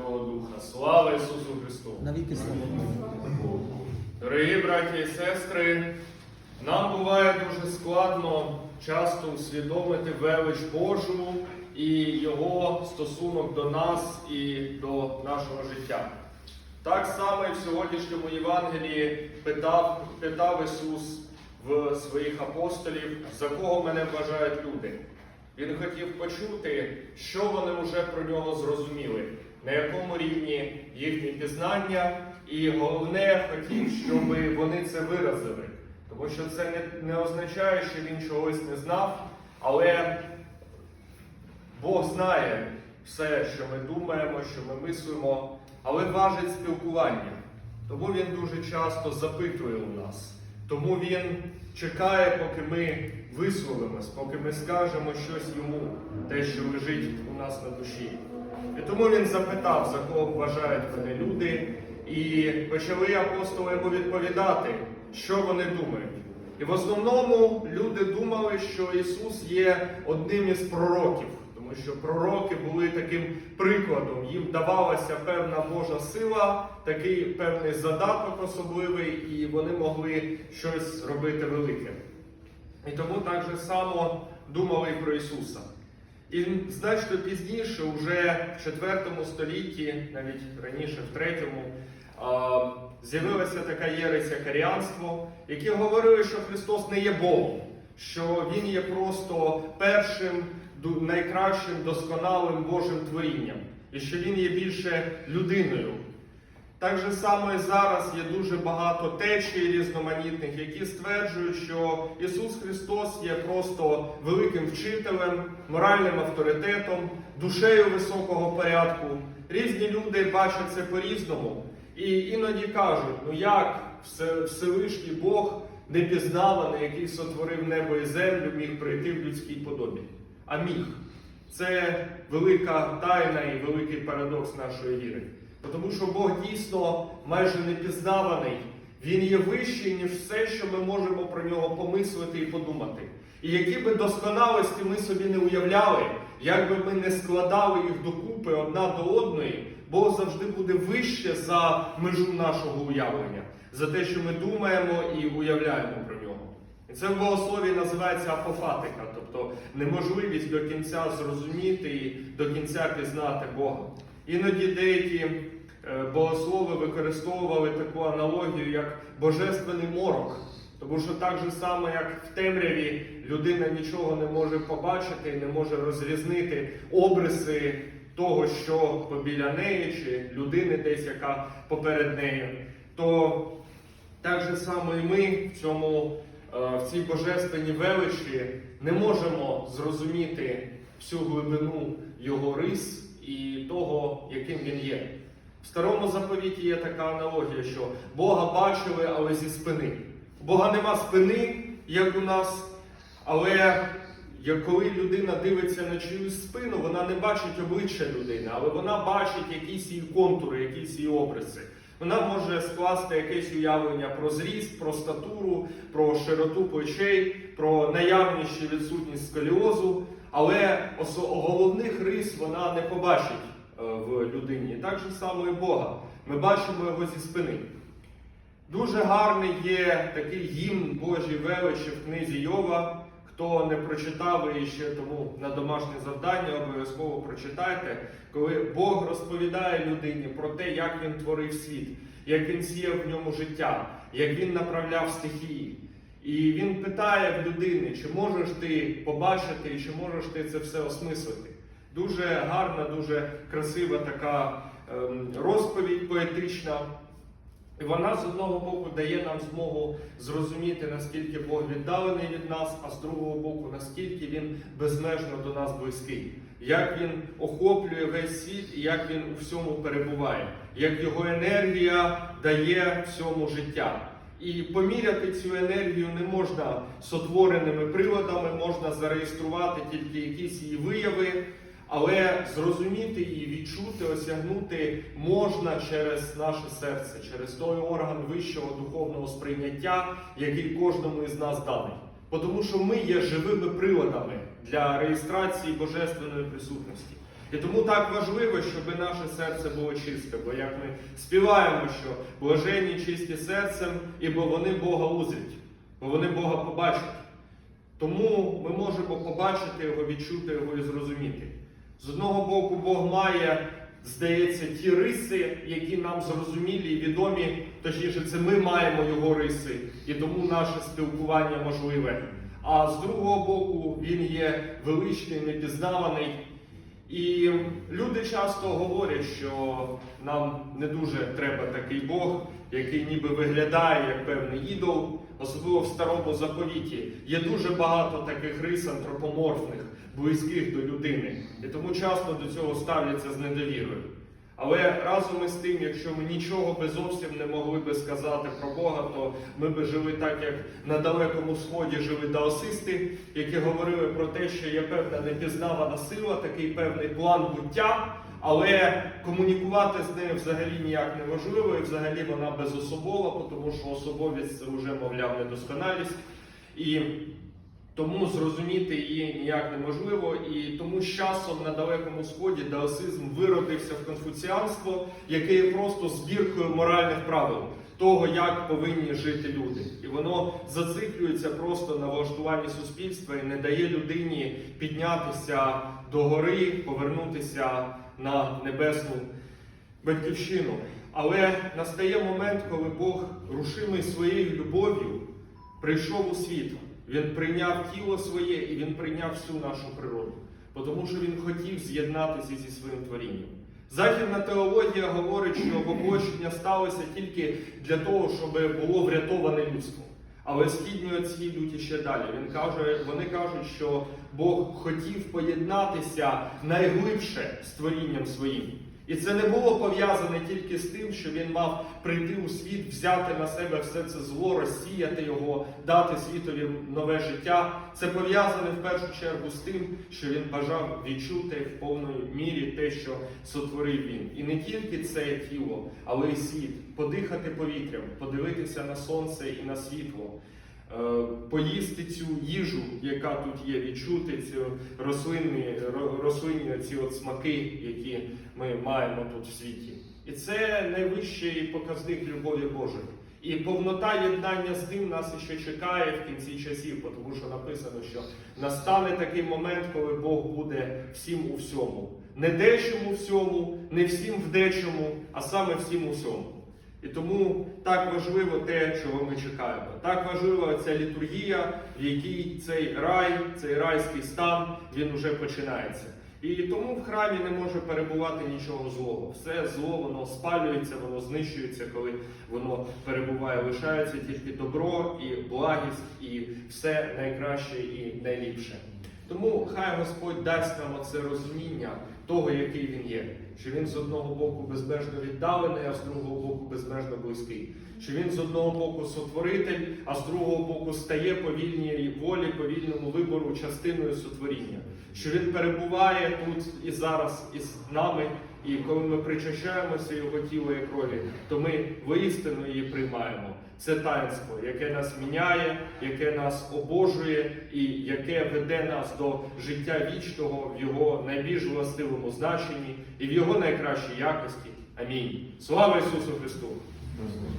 Святого Духа. Слава Ісусу Христу! Навіки слава. Дорогі браті і сестри, нам буває дуже складно часто усвідомити велич Божу і Його стосунок до нас і до нашого життя. Так само і в сьогоднішньому Євангелії питав, питав Ісус в своїх апостолів, за кого мене вважають люди. Він хотів почути, що вони вже про нього зрозуміли, на якому рівні їхнє пізнання, і головне хотів, щоб вони це виразили. Тому що це не, не означає, що він чогось не знав, але Бог знає все, що ми думаємо, що ми мислимо, але важить спілкування. Тому він дуже часто запитує у нас. Тому він чекає, поки ми висловимось, поки ми скажемо щось йому, те, що лежить у нас на душі. І тому він запитав, за кого вважають мене люди, і почали апостоли йому відповідати, що вони думають. І в основному люди думали, що Ісус є одним із пророків, тому що пророки були таким прикладом. Їм давалася певна Божа сила, такий певний задаток особливий, і вони могли щось робити велике. І тому так же само думали і про Ісуса. І значно пізніше, вже в 4 столітті, навіть раніше, в 3, з'явилася така єресь як аріанство, які говорили, що Христос не є Богом, що Він є просто першим, найкращим, досконалим Божим творінням, і що Він є більше людиною. Так же само і зараз є дуже багато течій різноманітних, які стверджують, що Ісус Христос є просто великим вчителем, моральним авторитетом, душею високого порядку. Різні люди бачать це по-різному. І іноді кажуть, ну як Всевишній Бог непізнаваний, який сотворив небо і землю, міг прийти в людській подобі. А міг. Це велика тайна і великий парадокс нашої віри. Тому що Бог дійсно майже непізнаваний. Він є вищий, ніж все, що ми можемо про нього помислити і подумати. І які би досконалості ми собі не уявляли, як би ми не складали їх докупи одна до одної, Бог завжди буде вище за межу нашого уявлення, за те, що ми думаємо і уявляємо про нього. І це в богослові називається апофатика, тобто неможливість до кінця зрозуміти і до кінця пізнати Бога. Іноді деякі е, богослови використовували таку аналогію, як божественний морок. Тому що так же само, як в темряві людина нічого не може побачити, не може розрізнити обриси того, що побіля неї, чи людини десь, яка поперед нею, то так же само і ми в цьому е, в цій божественній величі не можемо зрозуміти всю глибину його рис і того, яким він є. В старому заповіті є така аналогія, що Бога бачили, але зі спини. Бога нема спини, як у нас, але коли людина дивиться на чиюсь спину, вона не бачить обличчя людини, але вона бачить якісь її контури, якісь її обриси. Вона може скласти якесь уявлення про зріст, про статуру, про широту плечей, про наявність чи відсутність сколіозу, але головних рис вона не побачить е, в людині. Так же само і Бога. Ми бачимо його зі спини. Дуже гарний є такий гімн Божій величі в книзі Йова. Хто не прочитав і ще тому на домашнє завдання, обов'язково прочитайте, коли Бог розповідає людині про те, як він творив світ, як він сіяв в ньому життя, як він направляв стихії. І він питає в людини, чи можеш ти побачити, і чи можеш ти це все осмислити. Дуже гарна, дуже красива така ем, розповідь поетична. І вона з одного боку дає нам змогу зрозуміти, наскільки Бог віддалений від нас, а з другого боку, наскільки він безмежно до нас близький, як він охоплює весь світ і як він у всьому перебуває, як його енергія дає всьому життя. І поміряти цю енергію не можна сотвореними приладами, можна зареєструвати тільки якісь її вияви. Але зрозуміти і відчути, осягнути можна через наше серце, через той орган вищого духовного сприйняття, який кожному із нас даний. Тому що ми є живими приладами для реєстрації божественної присутності. І тому так важливо, щоб наше серце було чисте, бо як ми співаємо, що блаженні чисті серцем, ібо вони Бога узрять, бо вони Бога побачать. Тому ми можемо побачити його, відчути його і зрозуміти. З одного боку, Бог має, здається, ті риси, які нам зрозумілі і відомі, точніше, це ми маємо його риси, і тому наше спілкування можливе. А з другого боку, він є величний, непізнаваний. І люди часто говорять, що нам не дуже треба такий Бог, який ніби виглядає як певний ідол, особливо в старому заповіті. Є дуже багато таких рис антропоморфних, близьких до людини. І тому часто до цього ставляться з недовірою. Але разом із тим, якщо ми нічого би зовсім не могли би сказати про Бога, то ми би жили так, як на далекому сході жили даосисти, які говорили про те, що є певна непізнавана сила, такий певний план буття, але комунікувати з нею взагалі ніяк неможливо, і взагалі вона безособова, тому що особовість це вже, мовляв, недосконалість. І тому зрозуміти її ніяк неможливо, і тому з часом на далекому сході даосизм виродився в конфуціанство, яке є просто збіркою моральних правил того, як повинні жити люди, і воно зациклюється просто на влаштуванні суспільства і не дає людині піднятися до гори, повернутися на небесну батьківщину. Але настає момент, коли Бог, рушимий своєю любов'ю, прийшов у світ. Він прийняв тіло своє і він прийняв всю нашу природу, тому що він хотів з'єднатися зі своїм творінням. Західна теологія говорить, що воплощення сталося тільки для того, щоб було врятоване людство. Але східні отці йдуть іще далі. Він каже, вони кажуть, що Бог хотів поєднатися найглибше з творінням своїм. І це не було пов'язане тільки з тим, що він мав прийти у світ, взяти на себе все це зло, розсіяти його, дати світові нове життя. Це пов'язане в першу чергу з тим, що він бажав відчути в повної мірі те, що сотворив він. І не тільки це тіло, але й світ, подихати повітрям, подивитися на сонце і на світло. Е, Поїсти цю їжу, яка тут є, відчути ці рослинні, рослинні ці от смаки, які ми маємо тут в світі. І це найвищий показник любові Божої. І повнота єднання з ним нас ще чекає в кінці часів, тому що написано, що настане такий момент, коли Бог буде всім у всьому. Не дечому всьому, не всім в дечому, а саме всім у всьому. І тому так важливо те, чого ми чекаємо. Так важлива ця літургія, в якій цей рай, цей райський стан, він вже починається. І тому в храмі не може перебувати нічого злого. Все зло воно спалюється, воно знищується, коли воно перебуває. Лишається тільки добро і благість, і все найкраще і найліпше. Тому хай Господь дасть нам оце розуміння того, який він є. Що він з одного боку безмежно віддалений, а з другого боку безмежно близький. Що він з одного боку сотворитель, а з другого боку стає по вільній волі, по вільному вибору частиною сотворіння. Що він перебуває тут і зараз із нами, і коли ми причащаємося його тіла і крові, то ми воістину її приймаємо. Це таїнство, яке нас міняє, яке нас обожує і яке веде нас до життя вічного в його найбільш властивому значенні і в його найкращій якості. Амінь. Слава Ісусу Христу!